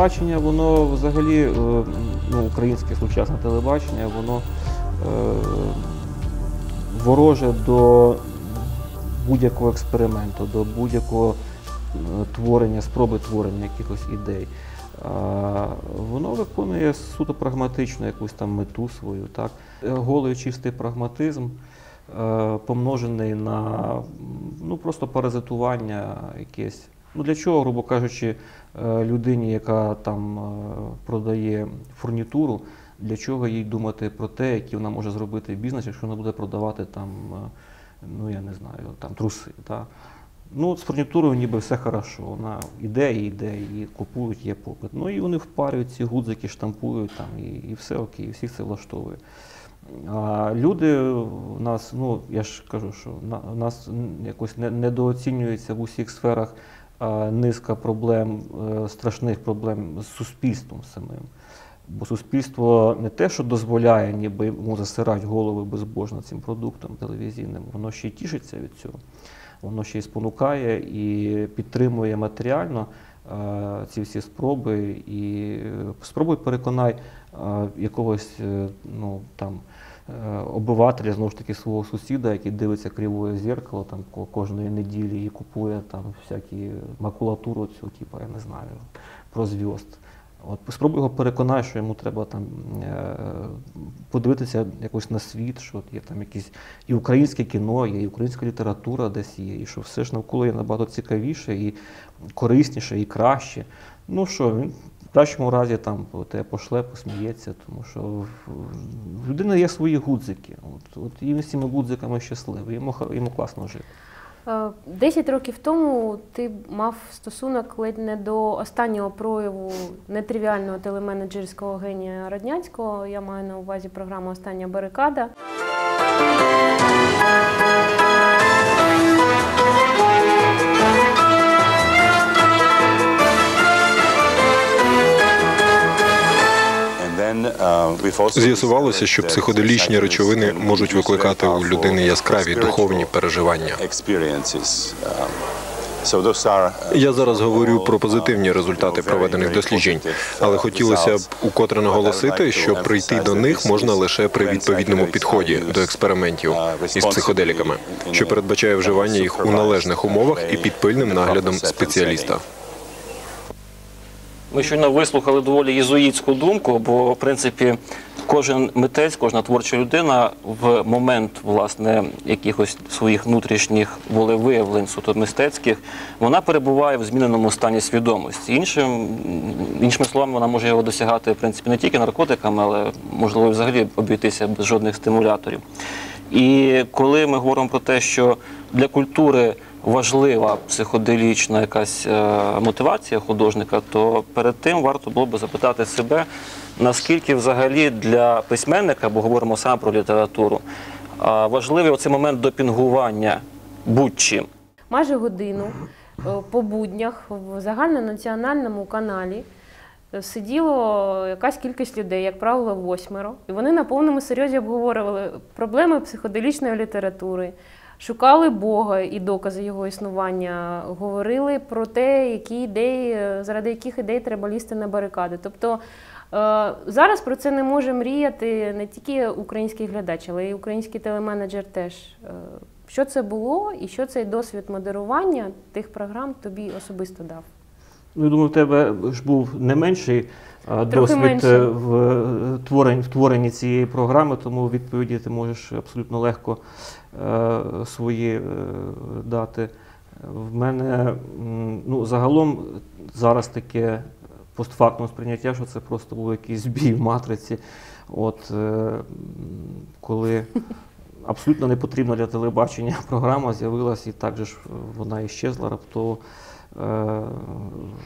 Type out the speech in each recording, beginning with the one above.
телебачення, воно взагалі, е, ну, українське сучасне телебачення, воно е, вороже до будь-якого експерименту, до будь-якого е, творення, спроби творення якихось ідей. Воно виконує суто прагматичну якусь там мету свою. Так? Голий чистий прагматизм, помножений на ну, просто паразитування якесь. Ну, для чого, грубо кажучи, е, людині, яка там е, продає фурнітуру, для чого їй думати про те, який вона може зробити бізнес, якщо вона буде продавати там, е, ну я не знаю, там труси. Так? Ну, з фурнітурою ніби все хорошо. Вона іде і йде, і купують, є попит. Ну і вони впарюють ці гудзики, штампують там, і, і все окей, і всіх це влаштовує. А люди у нас, ну я ж кажу, що на, у нас якось не, недооцінюється в усіх сферах низка проблем, е, страшних проблем з суспільством самим. Бо суспільство не те, що дозволяє, ніби йому засирати голови безбожно цим продуктом телевізійним, воно ще й тішиться від цього. Воно ще й спонукає і підтримує матеріально ці всі спроби. І е, спробуй переконай якогось е, ну, там, обивателя, знову ж таки, свого сусіда, який дивиться кривое зеркало там, кожної неділі і купує там всякі макулатуру цю, типу, я не знаю, про зв'язд. От спробуй його переконати, що йому треба там е, подивитися якось на світ, що є там якісь і українське кіно, є, і українська література десь є, і що все ж навколо є набагато цікавіше, і корисніше, і краще. Ну що, він в кращому разі там те пошле, посміється, тому що в- людини є свої гудзики. От, от і він з цими гудзиками щасливий, йому, йому класно жити. Е, Десять років тому ти мав стосунок ледь не до останнього прояву нетривіального телеменеджерського генія Роднянського. Я маю на увазі програму Остання барикада. З'ясувалося, що психоделічні речовини можуть викликати у людини яскраві духовні переживання. Я зараз говорю про позитивні результати проведених досліджень, але хотілося б укотре наголосити, що прийти до них можна лише при відповідному підході до експериментів із психоделіками, що передбачає вживання їх у належних умовах і під пильним наглядом спеціаліста. Ми щойно вислухали доволі єзуїтську думку, бо в принципі кожен митець, кожна творча людина в момент власне якихось своїх внутрішніх волевиявлень, суто мистецьких, вона перебуває в зміненому стані свідомості. Іншим, іншими словами, вона може його досягати в принципі не тільки наркотиками, але можливо взагалі обійтися без жодних стимуляторів. І коли ми говоримо про те, що для культури важлива психоделічна якась е, мотивація художника, то перед тим варто було би запитати себе, наскільки взагалі для письменника, бо говоримо саме про літературу, важливий оцей момент допінгування будь-чим. Майже годину е, по буднях в загальнонаціональному каналі е, сиділо якась кількість людей, як правило, восьмеро, і вони на повному серйозі обговорювали проблеми психоделічної літератури. Шукали Бога і докази його існування, говорили про те, які ідеї, е, заради яких ідей треба лізти на барикади. Тобто е, зараз про це не може мріяти не тільки український глядач, але й український телеменеджер теж. Е, Що це було і що цей досвід модерування тих програм тобі особисто дав? Ну, я думаю, в тебе ж був не менший а, досвід е, в е, творенні, в творенні цієї програми, тому відповіді ти можеш абсолютно легко е, свої е, дати. В мене ну, загалом зараз таке постфактум сприйняття, що це просто був якийсь збій в матриці. От, е, коли абсолютно не потрібна для телебачення програма з'явилася, і так же ж вона іщезла раптово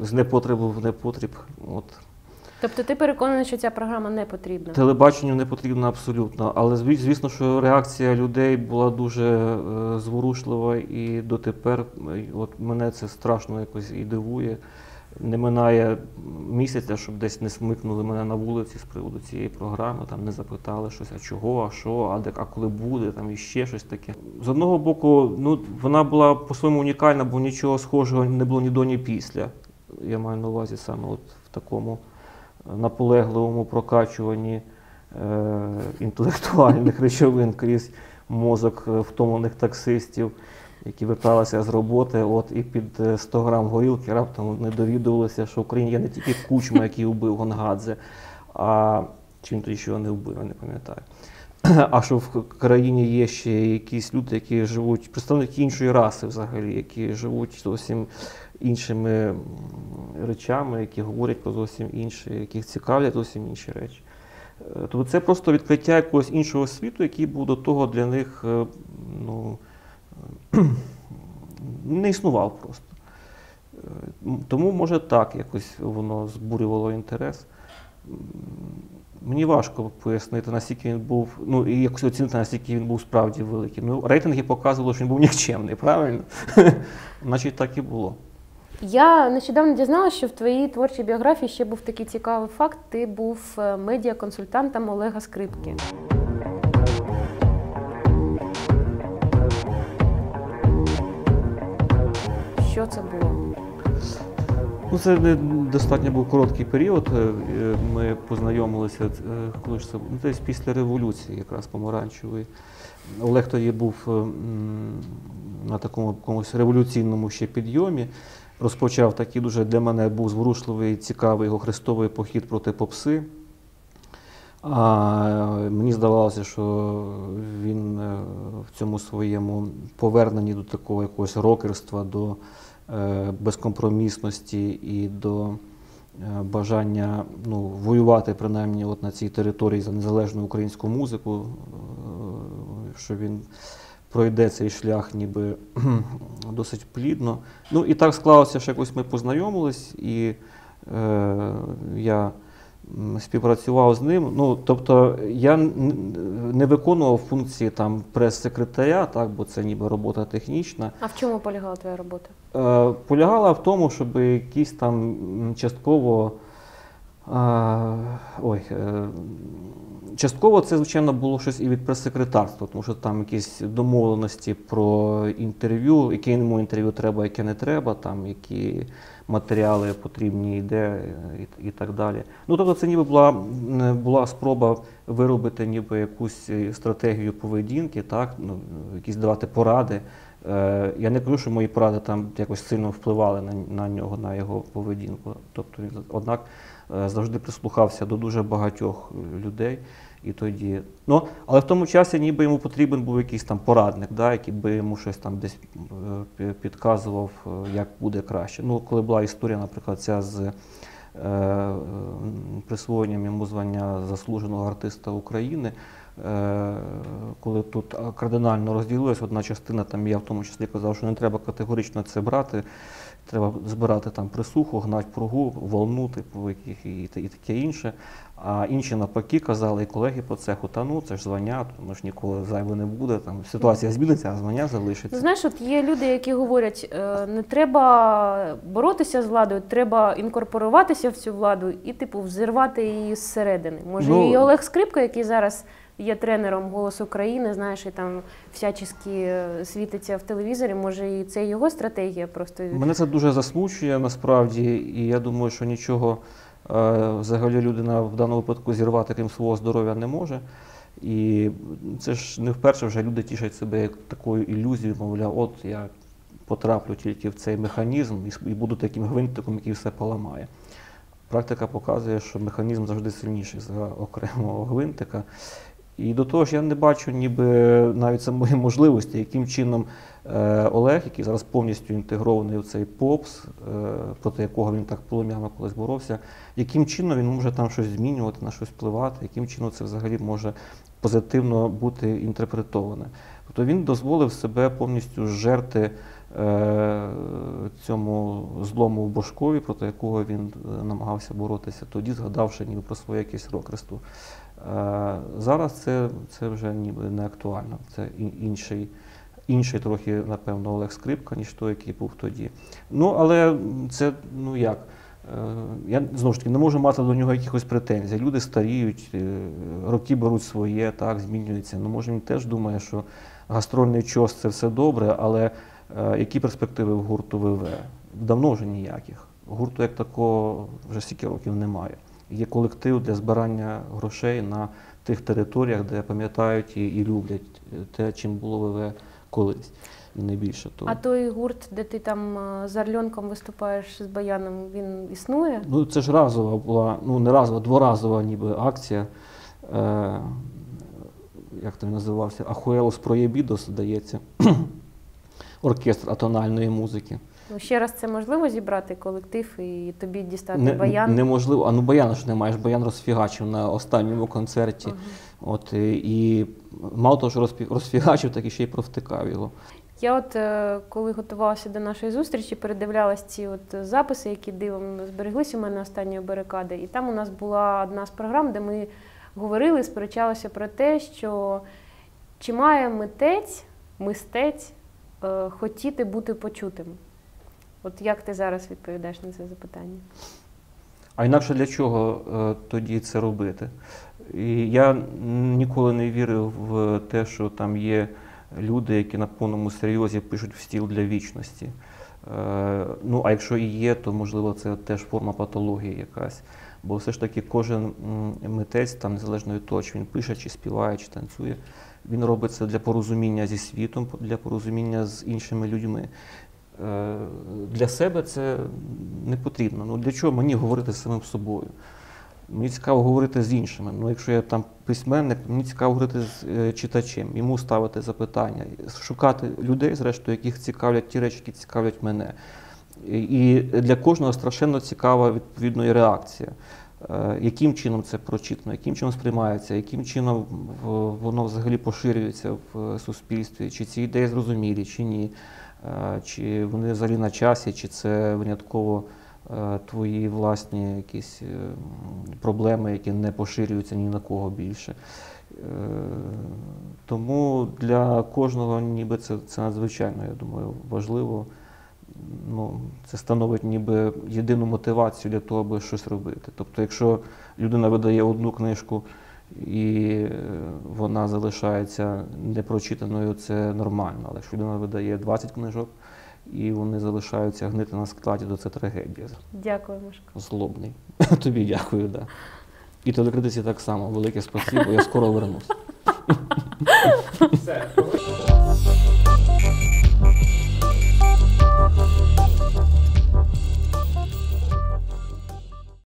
з непотребу в непотріб. От. Тобто ти переконаний, що ця програма не потрібна? Телебаченню не потрібна абсолютно, але зві- звісно, що реакція людей була дуже е, зворушлива і дотепер е, от мене це страшно якось і дивує. Не минає місяця, щоб десь не смикнули мене на вулиці з приводу цієї програми, там не запитали щось, а чого, а що, а де, а коли буде, там іще щось таке. З одного боку, ну вона була по-своєму унікальна, бо нічого схожого не було ні до, ні після. Я маю на увазі саме от в такому е, наполегливому прокачуванні е, інтелектуальних речовин крізь мозок е, втомлених таксистів, які верталися з роботи, от і під е, 100 грам горілки раптом не довідувалися, що в Україні є не тільки кучма, який вбив Гонгадзе, а чи він тоді ще не вбив, я не пам'ятаю. А що в країні є ще якісь люди, які живуть, представники іншої раси взагалі, які живуть зовсім іншими речами, які говорять про зовсім інші, яких цікавлять зовсім інші речі. Е, Тобто це просто відкриття якогось іншого світу, який був до того для них е, ну, е, не існував просто. Е, Тому, може, так якось воно збурювало інтерес. Мені важко пояснити, наскільки він був, ну і якось оцінити, наскільки він був справді великий. Ну, рейтинги показували, що він був нікчемний, правильно? Значить, так і було. Я нещодавно дізналася, що в твоїй творчій біографії ще був такий цікавий факт. Ти був е, медіаконсультантом Олега Скрипки. Що це було? Ну, це не достатньо був короткий період. Е, Ми познайомилися, е, коли ж це ну, десь після революції, якраз помаранчевої. Олег тоді був е, на такому якомусь революційному ще підйомі. Розпочав такий дуже для мене був зворушливий, цікавий його хрестовий похід проти попси. А мені здавалося, що він е, в цьому своєму поверненні до такого якогось рокерства, до е, безкомпромісності і до е, бажання ну, воювати принаймні от на цій території за незалежну українську музику, е, що він пройде цей шлях ніби досить плідно. Ну і так склалося, що якось ми познайомились, і е, я співпрацював з ним. Ну, тобто я не виконував функції там прес-секретаря, так, бо це ніби робота технічна. А в чому полягала твоя робота? Е, полягала в тому, щоб якісь там частково. Ой, е, частково це, звичайно, було щось і від прес-секретарства, тому що там якісь домовленості про інтерв'ю, яке йому інтерв'ю треба, яке не треба, там які матеріали потрібні, де е, і, і так далі. Ну, тобто, це ніби була, була спроба виробити ніби якусь е, стратегію поведінки, так, ну, якісь давати поради. Е, Я не кажу, що мої поради там якось сильно впливали на, на нього, на його поведінку. Тобто, однак завжди прислухався до дуже багатьох е, людей. І тоді, ну, але в тому часі ніби йому потрібен був якийсь там порадник, да, який би йому щось там десь е, підказував, е, як буде краще. Ну, коли була історія, наприклад, ця з е, е, присвоєнням йому звання заслуженого артиста України, е, коли тут кардинально розділилась одна частина, там я в тому числі казав, що не треба категорично це брати. Треба збирати там присуху, гнати пругу, волну, типу, яких і, і таке інше. А інші навпаки казали, і колеги по цеху, та ну це ж звання, тому ж ніколи зайве не буде. Там ситуація зміниться, а звання Ну, залишиться. знаєш, от є люди, які говорять, е, не треба боротися з владою, треба інкорпоруватися в цю владу і, типу, взірвати її зсередини. Може, Ну, і Олег Скрипка, який зараз є тренером «Голос України», знаєш, і там всячески е, світиться в телевізорі, може, і це його стратегія просто. Мене це дуже засмучує насправді, і я думаю, що нічого е, взагалі людина в даному випадку зірвати, крім свого здоров'я, не може. І це ж не вперше вже люди тішать себе як такою ілюзією, мовляв, от я потраплю тільки в цей механізм і буду таким гвинтиком, який все поламає. Практика показує, що механізм завжди сильніший за окремого гвинтика. І до того ж, я не бачу ніби навіть самої можливості, яким чином е, Олег, який зараз повністю інтегрований в цей ПОПС, е, проти якого він так полум'яно колись боровся, яким чином він може там щось змінювати, на щось впливати, яким чином це взагалі може позитивно бути інтерпретоване. Тобто він дозволив себе повністю жерти е, цьому злому в Бошкові, проти якого він намагався боротися, тоді згадавши ніби про своє якесь рокерство. Е, Зараз це, це вже ніби не актуально. Це інший, інший трохи, напевно, Олег Скрипка, ніж той, який був тоді. Ну, але це, ну як, е, я знову ж таки не можу мати до нього якихось претензій. Люди старіють, е, роки беруть своє, так, змінюються. Ну, може, він теж думає, що гастрольний чос це все добре, але які перспективи в гурту ВВ? Давно вже ніяких. Гурту як такого вже стільки років немає. Є колектив для збирання грошей на тих територіях, де пам'ятають і, і люблять те, чим було ВВ колись. І не більше того. А той гурт, де ти там е, з Орльонком виступаєш з баяном, він існує? Ну, це ж разова була, ну не разова, дворазова ніби акція. Е, як то він називався? Ахуелос Проєбідос, здається. Оркестр атональної музики. Ну, ще раз це можливо зібрати колектив і тобі дістати Не, баян? Неможливо. А ну баяна ж немає, ж баян розфігачив на останньому концерті. От, і, і мало того, що розфігачив, так і ще й провтикав його. Я от е, коли готувалася до нашої зустрічі, передивлялась ці от записи, які дивом збереглися у мене останньої барикади. І там у нас була одна з програм, де ми говорили, сперечалися про те, що чи має митець, мистець е, хотіти бути почутим. От як ти зараз відповідаєш на це запитання? А інакше для чого е, тоді це робити? І я ніколи не вірив в те, що там є люди, які на повному серйозі пишуть в стіл для вічності. Е, ну, а якщо і є, то можливо це теж форма патології якась. Бо все ж таки кожен митець, там, незалежно від того, чи він пише, чи співає, чи танцює, він робить це для порозуміння зі світом, для порозуміння з іншими людьми. Е, Для себе це не потрібно. Ну для чого мені говорити з самим собою? Мені цікаво говорити з іншими. Ну, якщо я там письменник, мені цікаво говорити з е, читачем, йому ставити запитання, шукати людей, зрештою, яких цікавлять ті речі, які цікавлять мене. І для кожного страшенно цікава відповідно і реакція. Е, Яким чином це прочитано, яким чином сприймається, яким чином воно взагалі поширюється в суспільстві, чи ці ідеї зрозумілі, чи ні, Е, чи вони взагалі на часі, чи це винятково е, твої власні якісь е, проблеми, які не поширюються ні на кого більше. Е, Тому для кожного ніби це, це надзвичайно, я думаю, важливо. Ну, це становить ніби єдину мотивацію для того, аби щось робити. Тобто, якщо людина видає одну книжку і е, вона залишається непрочитаною, це нормально. Але якщо людина видає 20 книжок і вони залишаються гнити на складі, то це трагедія. Дякую, Мишко. Злобний. Тобі дякую, да. І телекритиці так само. Велике спасибо, я скоро вернусь. Все.